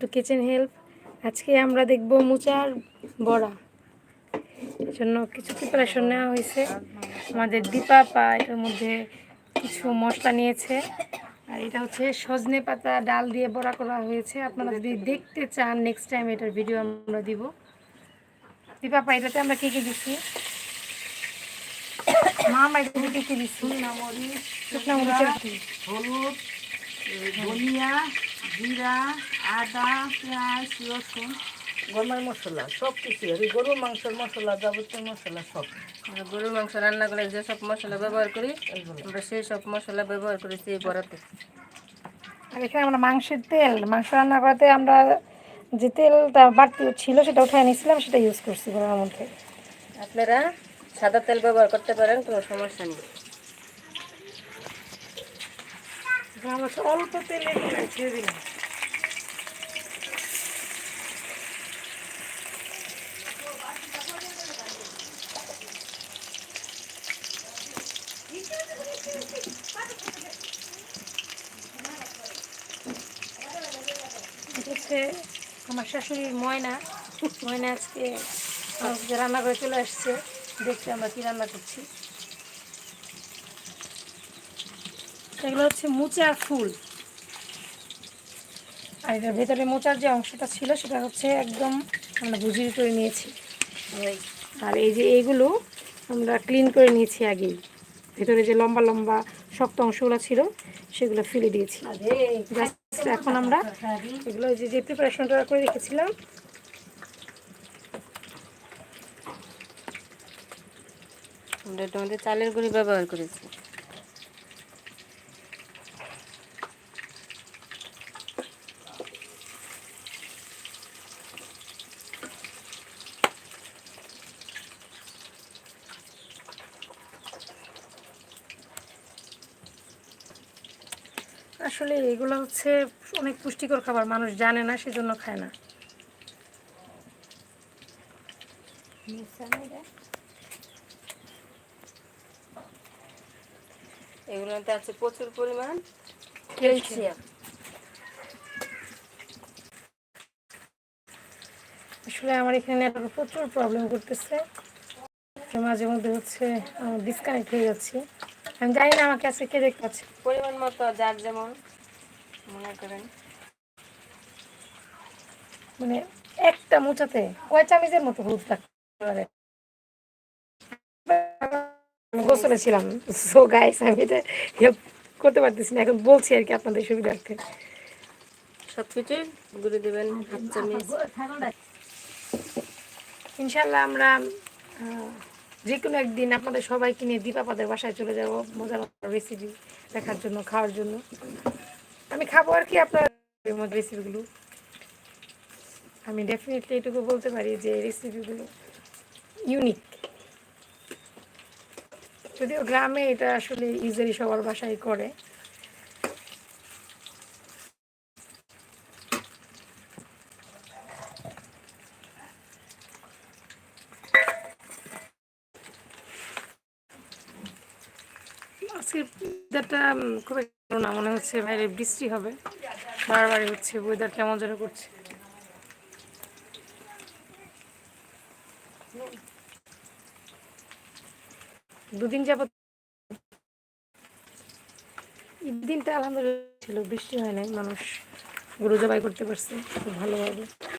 Two kitchen help আজকে আমরা দেখব মুচার বড়া। জন্য কিছু প্রিপারেশন নেওয়া হয়েছে। আমাদের দীপা পা এটার মধ্যে কিছু মশলা নিয়েছে। আর এটা হচ্ছে সজনে পাতা ডাল দিয়ে বড়া করা হয়েছে। আপনারা যদি দেখতে চান নেক্সট টাইম এটার ভিডিও আমরা দিব। দীপা পা এটাতে আমরা কী কী দিচ্ছি? মা আমরা এটাতে কী কী দিচ্ছি? শুকনা মরিচ? হলুদ ধনিয়া জিরা আদা পেঁয়াজ রসুন। গরমের মশলা সব কিছু আর এই গরুর মাংসের মশলা যাবতীয় মশলা সব। আমরা গরুর মাংস রান্না করে যে সব মশলা ব্যবহার করি আমরা সেই সব মশলা ব্যবহার করেছি এই বড়াতে আর এখানে আমরা মাংসের তেল মাংস রান্না করাতে আমরা যে তেলটা বাড়তি ছিল সেটা উঠে নিয়েছিলাম সেটা ইউজ করছি গরমের মধ্যে। আপনারা সাদা তেল ব্যবহার করতে পারেন কোনো সমস্যা নেই। আমরা অল্প তেলে ছেড়ে দিলাম আমার শাশুড়ির ময়না। ময়না আজকে রান্না করে চলে আসছে। দেখতে আমরা কি রান্না করছি। এগুলো হচ্ছে মোচার ফুল। আর এটার ভেতরে মোচার যে অংশটা ছিল সেটা হচ্ছে একদম আমরা ভুজিয়ে করে নিয়েছি। আর এই যে এইগুলো আমরা ক্লিন করে নিয়েছি আগেই ভেতরে যে লম্বা লম্বা শক্ত অংশগুলো ছিল সেগুলো ফেলে দিয়েছি। এখন আমরা এগুলো যে যে প্রিপারেশনটা করে রেখেছিলাম আমরা মধ্যে চালের গুঁড়ি ব্যবহার করেছি। আসলে এগুলো হচ্ছে অনেক পুষ্টিকর খাবার মানুষ জানে না সেজন্য খায় না। মধ্যে আছে প্রচুর পরিমাণ ক্যালসিয়াম। আসলে আমার এখানে নেটওয়ার্ক প্রচুর প্রবলেম করতেছে। মাঝে মধ্যে হচ্ছে ডিসকানেক্ট হয়ে যাচ্ছে। আমি জানি না আমাকে আজকে কে দেখতে পাচ্ছে। পরিমাণ মতো যার যেমন মনে করেন। মানে একটা মোচাতে কয় চামিচের মতো হলুদ থাকতে আমি গোসলে ছিলাম সো গাইস আমি এটা হেল্প করতে পারতেছি না। এখন বলছি আর কি আপনাদের সুবিধার্থে। সব কিছুই গুঁড়ি দেবেন চামচ। ইনশাল্লাহ আমরা যে কোনো একদিন আপনাদের সবাইকে নিয়ে দীপাপাদের বাসায় চলে যাব, মজার রেসিপি দেখার জন্য, খাওয়ার জন্য। আমি খাব আর কি আপনার রেসিপিগুলো আমি ডেফিনেটলি এটুকু বলতে পারি যে রেসিপিগুলো ইউনিক যদিও গ্রামে এটা আসলে ইজিলি সবার বাসায় করে আজকের ওয়েদারটা খুব না। মনে হচ্ছে বাইরে বৃষ্টি হবে। বারবারই হচ্ছে ওয়েদার কেমন যেন করছে। দুদিন ঈদ দিনটা আলহামদুলিল্লাহ ছিল। বৃষ্টি হয় নাই, মানুষ গরু জবাই করতে পারছে খুব ভালোভাবে।